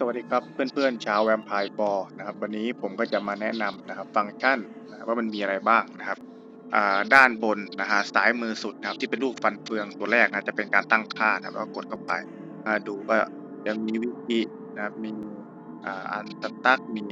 สวัสดีครับเพื่อนๆชาวแวมไพร์บอนะครับวันนี้ผมก็จะมาแนะนำนะครับฟังก์ชันนะว่ามันมีอะไรบ้างนะครับด้านบนนะฮะซ้ายมือสุดนะครับที่เป็นรูปฟันเฟืองตัวแรกนะจะเป็นการตั้งค่านะครับแล้วกดเข้าไปดูว่ายังมีวิธีนะครับมีอ่าอันสตักมี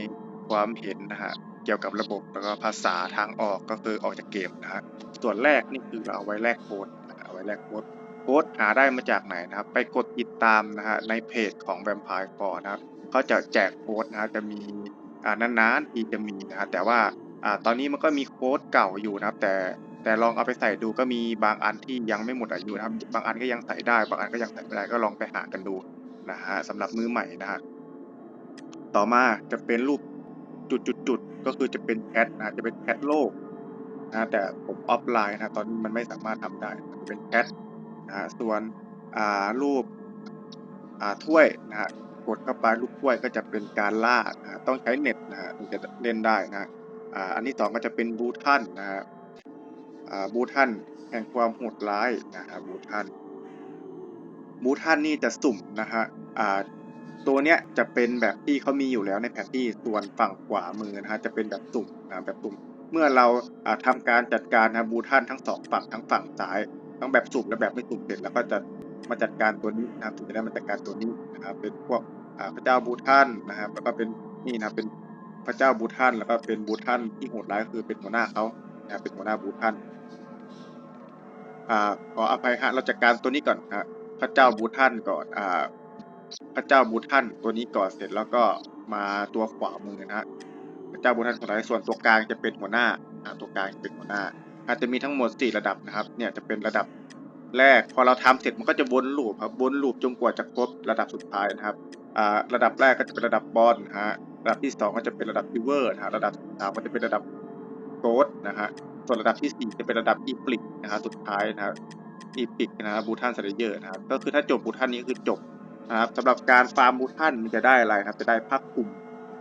ความเห็นนะฮะเกี่ยวกับระบบแล้วก็ภาษาทางออกก็คือออกจากเกมนะฮะส่วนแรกนี่คือเอาไว้แลกโค้ดเอาไว้แลกโค้ด โค้ดหาได้มาจากไหนนะครับ ไปกดติดตามนะฮะในเพจของ Vampire f o r นะครับเขาจะแจกโค้ดนะฮะจะมีอ่านานๆทีจะมีนะฮะแต่ว่าอ่าตอนนี้มันก็มีโค้ดเก่าอยู่นะครับแต่แต่ลองเอาไปใส่ดูก็มีบางอันที่ยังไม่หมดอายุนะครับ บางอันก็ยังใส่ได้ บางอันก็ยังใส่ไม่ได้ก็ลองไปหากันดูนะฮะสำหรับมือใหม่นะฮะต่อมาจะเป็นรูปจุดๆก็คือจะเป็นแชทนะจะเป็นแชทโลกนะแต่ผมออฟไลน์นะตอนนี้มันไม่สามารถทำได้เป็นแชท นะฮะส่วนรูปถ้วยนะฮะกดเข้าไปรูปถ้วยก็จะเป็นการล่านะฮะต้องใช้เน็ตนะฮะถึงจะเล่นได้นะฮะอันที่สองก็จะเป็นบูทันนะฮะบูทันแห่งความโหดร้ายนะฮะบูทันบูทันนี่จะสุ่มนะฮะตัวเนี้ยจะเป็นแบบที่เขามีอยู่แล้วในแผนที่ส่วนฝั่งขวามือนะฮะจะเป็นแบบสุ่มนะแบบสุ่มเมื่อเราอ่าทำการจัดการนะบูทันทั้งสองฝั่งทั้งฝั่งซ้าย ทั้งแบบสุ่มและแบบไม่สุ่มเสร็จแล้วก็จะมาจัดการตัวนี้นะครับถึงจะได้มาจัดการตัวนี้นะครับ เป็นพวกพระเจ้าบูทันนะครับ แล้วก็เป็นนี่นะเป็นพระเจ้าบูทันแล้วก็เป็นบูทันที่โหดร้ายก็คือเป็นหัวหน้าเขานะเป็นหัวหน้าบูทันอ่าขออภัยฮะเราจัดการตัวนี้ก่อนฮะพระเจ้าบูทันก่อนอ่าพระเจ้าบูทันตัวนี้ก่อนเสร็จแล้วก็มาตัวขวามือนะฮะพระเจ้าบูทันโหดร้ายส่วนตัวกลางจะเป็นหัวหน้าอ่าตัวกลางจะเป็นหัวหน้า อาจจะมีทั้งหมด 4 ระดับนะครับ เนี่ยจะเป็นระดับแรก พอเราทำเสร็จมันก็จะวนลูปครับ วนลูปจนกว่าจะครบระดับสุดท้ายนะครับ อ่า ระดับแรกก็จะเป็นระดับบอลนะฮะ ระดับที่ 2 ก็จะเป็นระดับพิเวอร์นะฮะ ระดับสามก็จะเป็นระดับโกดนะฮะ ส่วนระดับที่ 4 จะเป็นระดับอีปลิกนะครับสุดท้ายนะครับอีปิกนะครับบูทันสเลเยอร์นะครับ ก็คือถ้าจบบูทันนี้คือจบนะครับสำหรับการฟาร์มบูทันมันจะได้อะไรครับ จะได้ผ้าคลุม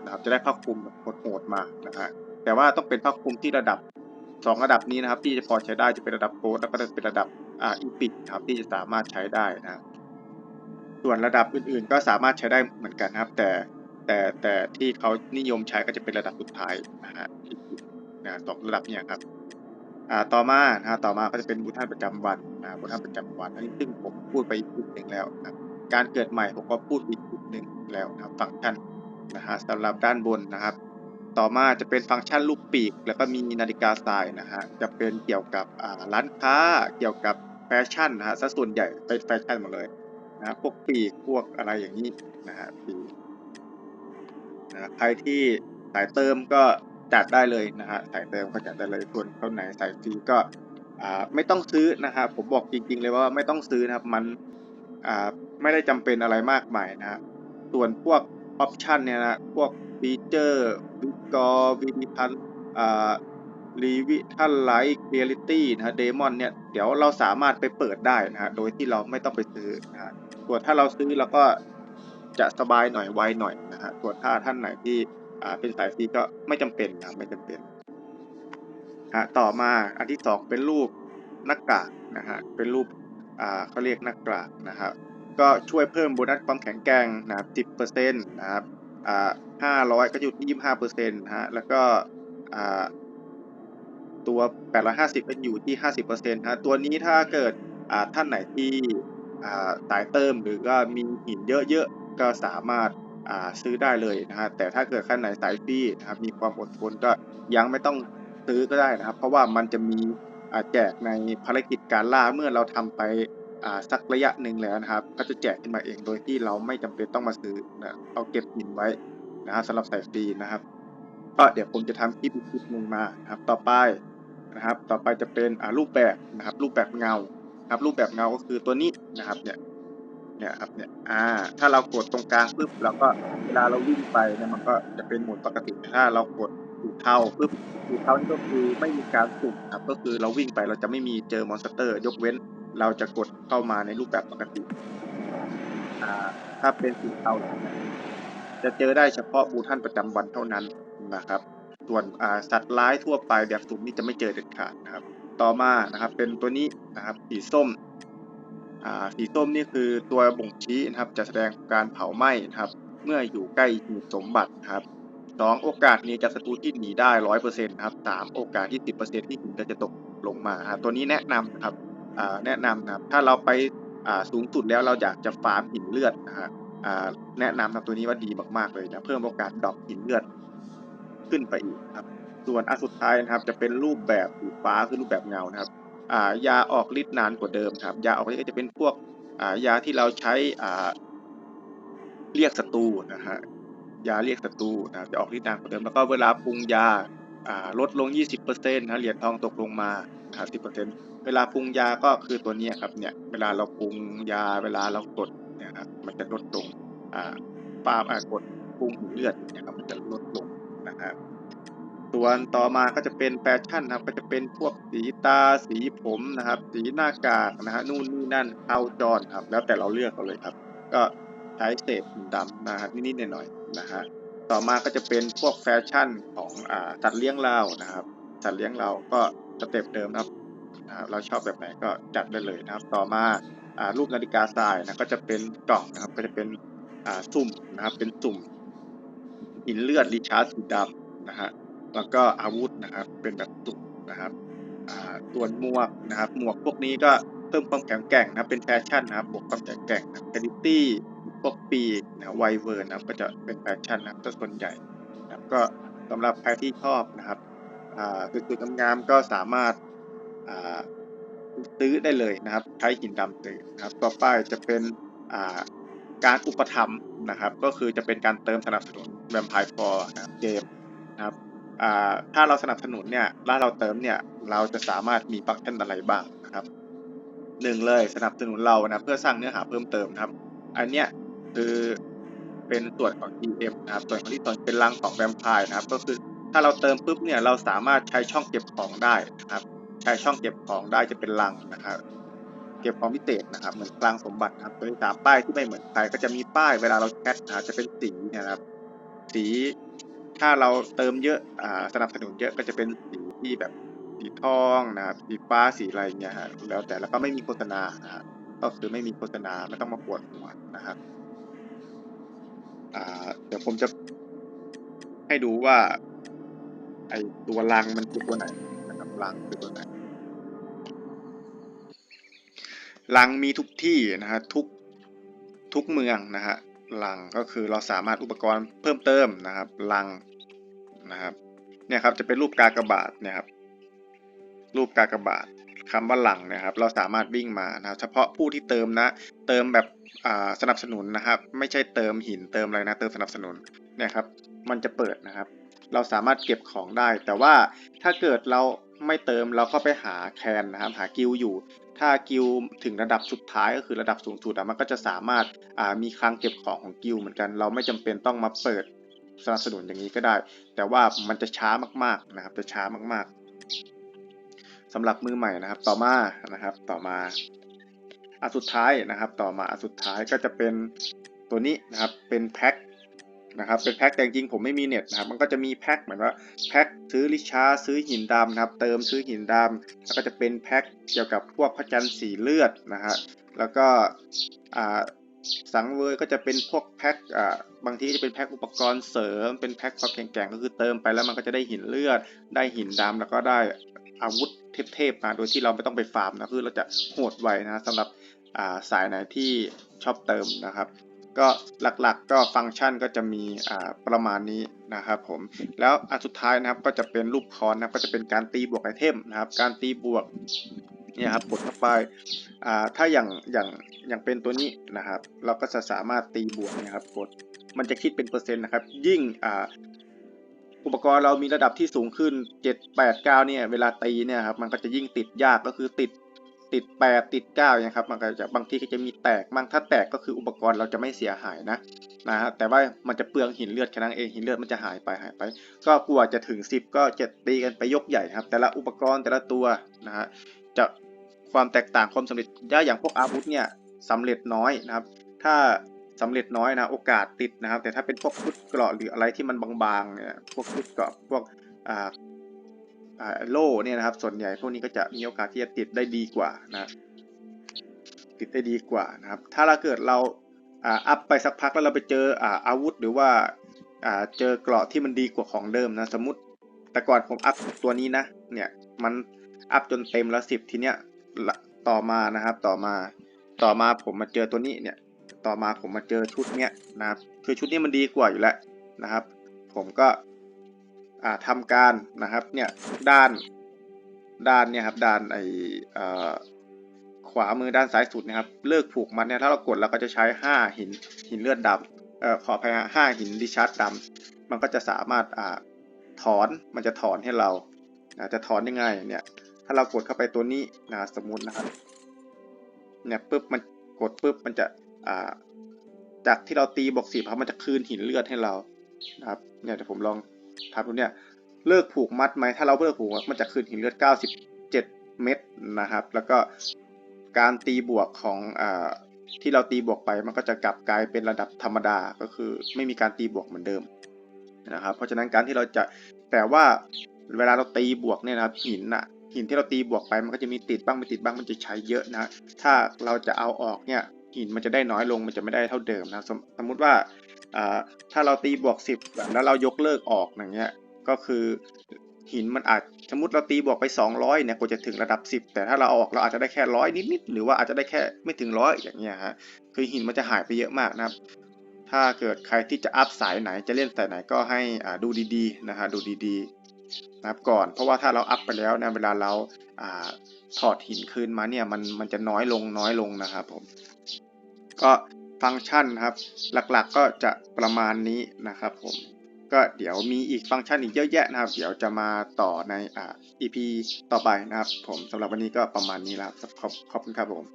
นะครับ จะได้ผ้าคลุมโหดๆมา นะฮะแต่ว่าต้องเป็นผ้าคลุมที่ระดับ สองระดับนี้นะครับ ที่จะพอใช้ได้จะเป็นระดับโค้ดแล้วก็จะเป็นระดับอ่าอีพิกครับที่จะสามารถใช้ได้นะครับส่วนระดับอื่นๆ ก็สามารถใช้ได้เหมือนกันนะครับ แต่แต่แต่ที่เขานิยมใช้ก็จะเป็นระดับสุดท้ายนะฮะนะสองระดับเนี่ยครับอ่าต่อมานะฮะต่อมาก็จะเป็นบุท่านประจำวันนะบุท่านประจำวันอันนี้ซึ่งผมพูดไปอีกจุดหนึ่งแล้วนะการเกิดใหม่ผมก็พูดอีกจุดหนึ่งแล้วนะฟังก์ชันนะฮะสำหรับด้านบนนะครับ ต่อมาจะเป็นฟังก์ชันลูกปีก แล้วก็มีนาฬิกาทรายนะฮะจะเป็นเกี่ยวกับร้านค้าเกี่ยวกับแฟชั่นนะฮะซะส่วนใหญ่เป็นแฟชั่นหมดเลยนะพวกปีกพวกอะไรอย่างนี้นะฮะปีกนะใครที่สายเติมก็จัดได้เลยนะฮะสายเติมก็จัดได้เลยส่วนคนไหนสายฟรีก็อ่าไม่ต้องซื้อนะฮะผมบอกจริง ๆ เลยว่าไม่ต้องซื้อนะครับมันอ่าไม่ได้จำเป็นอะไรมากมายนะฮะส่วนพวกออปชันเนี่ยนะพวก ฟีเจอร์วิกอร์วิดิพันอ่ารีวิทัลไลท์เรียลิตี้นะฮะเดมอนเนี่ยเดี๋ยวเราสามารถไปเปิดได้นะฮะโดยที่เราไม่ต้องไปซื้อนะฮะส่วนถ้าเราซื้อเราก็จะสบายหน่อยไวหน่อยนะฮะส่วนถ้าท่านไหนที่อ่าเป็นสายฟรีก็ไม่จำเป็นนะไม่จำเป็นฮะต่อมาอันที่สองเป็นรูปหน้ากากนะฮะเป็นรูปอ่าเขาเรียกหน้ากากนะครับก็ช่วยเพิ่มโบนัสความแข็งแกร่งนะครับ10%นะครับ อ่า500ก็อยู่ที่25%นะฮะแล้วก็อ่าตัว 850ก็อยู่ที่ 50%นะฮะ ตัวนี้ถ้าเกิดท่านไหนที่สายเติมหรือว่ามีหินเยอะๆ ก็สามารถซื้อได้เลยนะฮะ แต่ถ้าเกิดท่านไหนสายฟรีนะครับ มีความอดทนก็ยังไม่ต้องซื้อก็ได้นะครับ เพราะว่ามันจะมีแจกในภารกิจการล่าเมื่อเราทำไป สักระยะหนึ่งแล้วนะครับ ก็จะแจกขึ้นมาเองโดยที่เราไม่จำเป็นต้องมาซื้อนะเอาเก็บหินไว้นะฮะสำหรับใส่ฟรีนะครับ ก็เดี๋ยวผมจะทำคลิปอีกคลิปหนึ่งมานะครับ ต่อไปนะครับ ต่อไปจะเป็นรูปแบบนะครับ รูปแบบเงาครับ รูปแบบเงาก็คือตัวนี้นะครับ เนี่ยเนี่ยครับเนี่ยอ่า ถ้าเรากดตรงกลางปุ๊บเราก็เวลาเราวิ่งไปเนี่ยมันก็จะเป็นโหมดปกติถ้าเรากดสีเทาปุ๊บสีเทานี่ก็คือไม่มีการสุ่มครับ ก็คือเราวิ่งไปเราจะไม่มีเจอมอนสเตอร์ ยกเว้น เราจะกดเข้ามาในรูปแบบปกติ ถ้าเป็นสีเทาจะเจอได้เฉพาะบูท่านประจำวันเท่านั้นนะครับ ส่วนสัตว์ร้ายทั่วไปแบบสุ่มนี่จะไม่เจอเด็ดขาดนะครับ ต่อมานะครับเป็นตัวนี้นะครับสีส้มสีส้มนี่คือตัวบ่งชี้นะครับ จะแสดงการเผาไหม้นะครับ เมื่ออยู่ใกล้หีบสมบัตินะครับสองโอกาสนีจากศัตรูที่หนีได้ร้อยเปอร์เซ็นต์ครับสามโอกาสที่สิบเปอร์เซ็นต์ที่หินจะตกลงมาครับตัวนี้แนะนำนะครับ แนะนำนะครับ ถ้าเราไปสูงสุดแล้วเราอยากจะฟาร์มหินเลือดนะฮะอ่าแนะนำนะตัวนี้ว่าดีมากๆเลยนะเพิ่มโอกาสดอปหินเลือดขึ้นไปอีกครับ ส่วนอันสุดท้ายนะครับจะเป็นรูปแบบสีฟ้าคือรูปแบบเงานะครับยาออกฤทธิ์นานกว่าเดิมครับ ยาออกฤทธิ์ก็จะเป็นพวกยาที่เราใช้เรียกศัตรูนะฮะยาเรียกศัตรูนะจะออกฤทธิ์นานกว่าเดิมแล้วก็เวลาปรุงยาลดลง 20%นะเหรียญทองตกลงมา นะครับ10%เซ็นเวลาปรุงยาก็คือตัวนี้ครับเนี่ยเวลาเราปรุงยาเวลาเรากดเนี่ยครับมันจะลดลงอ่าปาล์มอ่ากดปรุงเลือดเนี่ยครับมันจะลดลงนะครับส่วนต่อมาก็จะเป็นแฟชั่นนะครับ ก็จะเป็นพวกสีตาสีผมนะครับ สีหน้ากากนะฮะนู่นนี่นั่นเข้าจอนครับ แล้วแต่เราเลือกเอาเลยครับ ก็ใช้เศษดำนะฮะนิดๆหน่อยๆนะฮะต่อมาก็จะเป็นพวกแฟชั่นของอ่าสัตว์เลี้ยงเรานะครับสัตว์เลี้ยงเราก็ สเต็ปเดิมนะครับเราชอบแบบไหนก็จัดได้เลยนะครับ ต่อมาอ่ารูปนาฬิกาทรายนะก็จะเป็นกล่องนะครับก็จะเป็นอ่าสุ่มนะครับเป็นสุ่มหินเลือดริชาร์ดสีดำนะฮะแล้วก็อาวุธนะครับเป็นแบบตุกนะครับอ่าส่วนหมวกนะครับหมวกพวกนี้ก็เพิ่มความแข็งแกร่งนะเป็นแฟชั่นนะครับบวกความแข็งแกร่งนะคดิตี้พวกปีกนะไวเวอร์นะครับก็จะเป็นแฟชั่นนะครับต่ส่วนใหญ่นะก็สำหรับใครที่ชอบนะครับ สวยๆงามๆก็สามารถอ่าซื้อได้เลยนะครับ ใช้หินดำซื้อนะครับ ต่อไปจะเป็นอ่าการอุปถัมภ์นะครับ ก็คือจะเป็นการเติมสนับสนุนแวมไพร์ฟอร์เกมนะครับอ่าถ้าเราสนับสนุนเนี่ยแล้วเราเติมเนี่ยเราจะสามารถมีฟังก์ชันอะไรบ้างนะครับหนึ่งเลยสนับสนุนเรานะเพื่อสร้างเนื้อหาเพิ่มเติมนะครับ อันเนี้ยคือเป็นส่วนของ GM นะครับส่วนของที่สองเป็นรังของแวมไพร์นะครับ ก็คือ ถ้าเราเติมปุ๊บเนี่ยเราสามารถใช้ช่องเก็บของได้นะครับ ใช้ช่องเก็บของได้จะเป็นรังนะครับเก็บของพิเศษนะครับ เหมือนกลางสมบัตินะครับตัวที่สามป้ายที่ไม่เหมือนใครก็จะมีป้ายเวลาเราแชทนะครับจะเป็นสีนะครับ สีถ้าเราเติมเยอะอ่าสนับสนุนเยอะก็จะเป็นสีที่แบบสีทองนะครับสีฟ้าสีอะไรเงี้ยฮะแล้วแต่แล้วก็ไม่มีโฆษณานะฮะก็คือไม่มีโฆษณาไม่ต้องมาปวดหัวนะครับอ่าเดี๋ยวผมจะให้ดูว่า ไอตัวรังมันคือตัวไหนนะครับรังคือตัวไหนรังมีทุกที่นะฮะทุกทุกเมืองนะฮะรังก็คือเราสามารถอุปกรณ์เพิ่มเติมนะครับรังนะครับเนี่ยครับจะเป็นรูปกากบาทเนี่ยครับรูปกากบาทคำว่าหลังนะครับ เราสามารถวิ่งมานะครับ เฉพาะผู้ที่เติมนะ เติมแบบอ่าสนับสนุนนะครับ ไม่ใช่เติมหินเติมอะไรนะ เติมสนับสนุนเนี่ยครับ มันจะเปิดนะครับ เราสามารถเก็บของได้ แต่ว่าถ้าเกิดเราไม่เติมเราก็ไปหาแคนนะครับหากิลอยู่ ถ้ากิลถึงระดับสุดท้ายก็คือระดับสูงสุดอะมันก็จะสามารถมีคลังเก็บของของกิลเหมือนกัน เราไม่จำเป็นต้องมาเปิดสนับสนุนอย่างนี้ก็ได้ แต่ว่ามันจะช้ามากๆนะครับ จะช้ามากๆสำหรับมือใหม่นะครับ ต่อมานะครับ ต่อมาอันสุดท้ายนะครับ ต่อมาอันสุดท้ายก็จะเป็นตัวนี้นะครับ เป็นแพ็ค นะครับเป็นแพ็คแต่จริงผมไม่มีเน็ตนะครับมันก็จะมีแพ็คเหมือนว่าแพ็คซื้อลิชาร์ซื้อหินดำนะครับ เติมซื้อหินดำแล้วก็จะเป็นแพ็คเกี่ยวกับพวกพระจันทร์สีเลือดนะฮะแล้วก็อ่าสังเวยก็จะเป็นพวกแพ็คอ่าบางทีจะเป็นแพ็คอุปกรณ์เสริม เป็นแพ็คความแข็งแกร่งก็คือเติมไปแล้วมันก็จะได้หินเลือด ได้หินดำแล้วก็ได้อาวุธเทพๆมาโดยที่เราไม่ต้องไปฟาร์มนะคือเราจะโหดไวนะสำหรับสายไหนที่ชอบเติมนะครับ ก็หลักๆก็ฟังก์ชันก็จะมีประมาณนี้นะครับผมแล้วอันสุดท้ายนะครับก็จะเป็นรูปคอนนะก็จะเป็นการตีบวกไอเทมนะครับ การตีบวกเนี่ยครับกดเข้าไปถ้าอย่างอย่างอย่างเป็นตัวนี้นะครับ เราก็จะสามารถตีบวกเนะครับกดมันจะคิดเป็นเปอร์เซ็นต์นะครับ ยิ่งอุปกรณ์เรามีระดับที่สูงขึ้น 7 8 9เนี่ยเวลาตีเนี่ยครับมันก็จะยิ่งติดยากก็คือติด ติด8ติด9เนี่ยครับมันก็จะบางทีก็จะมีแตกบ้างถ้าแตกก็คืออุปกรณ์เราจะไม่เสียหายนะนะฮะแต่ว่ามันจะเปลืองหินเลือดแค่นั้นเองหินเลือดมันจะหายไปหายไป ก็กลัวจะถึง 10 ก็จะตีกันไปยกใหญ่ครับ แต่ละอุปกรณ์แต่ละตัวนะฮะจะความแตกต่างความสำเร็จได้อย่างพวกอาวุธเนี่ยสำเร็จน้อยนะครับ ถ้าสำเร็จน้อยนะโอกาสติดนะครับ แต่ถ้าเป็นพวกชุดเกราะหรืออะไรที่มันบางๆเนี่ยพวกชุดเกราะพวกอ่า โล่เนี่ยนะครับ ส่วนใหญ่พวกนี้ก็จะมีโอกาสที่จะติดได้ดีกว่านะติดได้ดีกว่านะครับ ถ้าเราเกิดเราอัพไปสักพักแล้วเราไปเจออาอาวุธหรือว่าเจอเกราะที่มันดีกว่าของเดิมนะสมมติแต่ก่อนผมอัพตัวนี้นะเนี่ยมันอัพจนเต็มแล้วสิบทีเนี้ยต่อมานะครับต่อมาต่อมาผมมาเจอตัวนี้เนี่ยต่อมาผมมาเจอชุดเนี้ยนะครับคือชุดนี้มันดีกว่าอยู่แล้วนะครับ ผมก็ ทำการนะครับเนี่ยด้านด้านเนี่ยครับด้านไอขวามือด้านซ้ายสุดนะครับเลิกผูกมันเนี่ยถ้าเรากดเราก็จะใช้ห้าหินหินเลือดดำเอ่อขออภัยห้าหินดิชาร์ดดำมันก็จะสามารถอ่าถอนมันจะถอนให้เราจะถอนยังไงเนี่ยถ้าเรากดเข้าไปตัวนี้นะสมมตินะครับเนี่ยปุ๊บมันกดปุ๊บมันจะอ่าจากที่เราตีบวกสิบครับมันจะคืนหินเลือดให้เรานะครับเนี่ยเดี๋ยวผมลอง ทำดูเนี่ยเลิกผูกมัดไหมถ้าเราเลิกผูกมัดมันจะคืนหินเลือด 97 เม็ดนะครับ แล้วก็การตีบวกของอที่เราตีบวกไปมันก็จะกลับกลายเป็นระดับธรรมดาก็คือไม่มีการตีบวกเหมือนเดิมนะครับ เพราะฉะนั้นการที่เราจะแต่ว่าเวลาเราตีบวกเนี่ยนะครับหินอะหินที่เราตีบวกไปมันก็จะมีติดบ้างไม่ติดบ้างมันจะใช้เยอะนะถ้าเราจะเอาออกเนี่ยหินมันจะได้น้อยลงมันจะไม่ได้เท่าเดิมนะสมสมมุติว่า ถ้าเราตีบวกสิบแล้วเรายกเลิกออกอย่างเงี้ยก็คือหินมันอาจสมมติเราตีบวกไป 200เนี่ยกว่าจะถึงระดับ 10 แต่ถ้าเราออกเราอาจจะได้แค่ร้อยนิดๆหรือว่าอาจจะได้แค่ไม่ถึงร้อยอย่างเงี้ยฮะคือหินมันจะหายไปเยอะมากนะครับ ถ้าเกิดใครที่จะอัพสายไหนจะเล่นสายไหนก็ให้ดูดีๆนะฮะดูดีๆนะครับก่อนเพราะว่าถ้าเราอัพไปแล้วเนี่ยเวลาเราอาถอดหินคืนมาเนี่ยมันมันจะน้อยลงน้อยลงนะครับผมก็ ฟังก์ชันนะครับ หลักๆก็จะประมาณนี้นะครับผมก็เดี๋ยวมีอีกฟังก์ชันอีกเยอะแยะนะครับ เดี๋ยวจะมาต่อในอ่า EP ต่อไปนะครับ ผมสำหรับวันนี้ก็ประมาณนี้แล้วขอบขอบคุณครับผม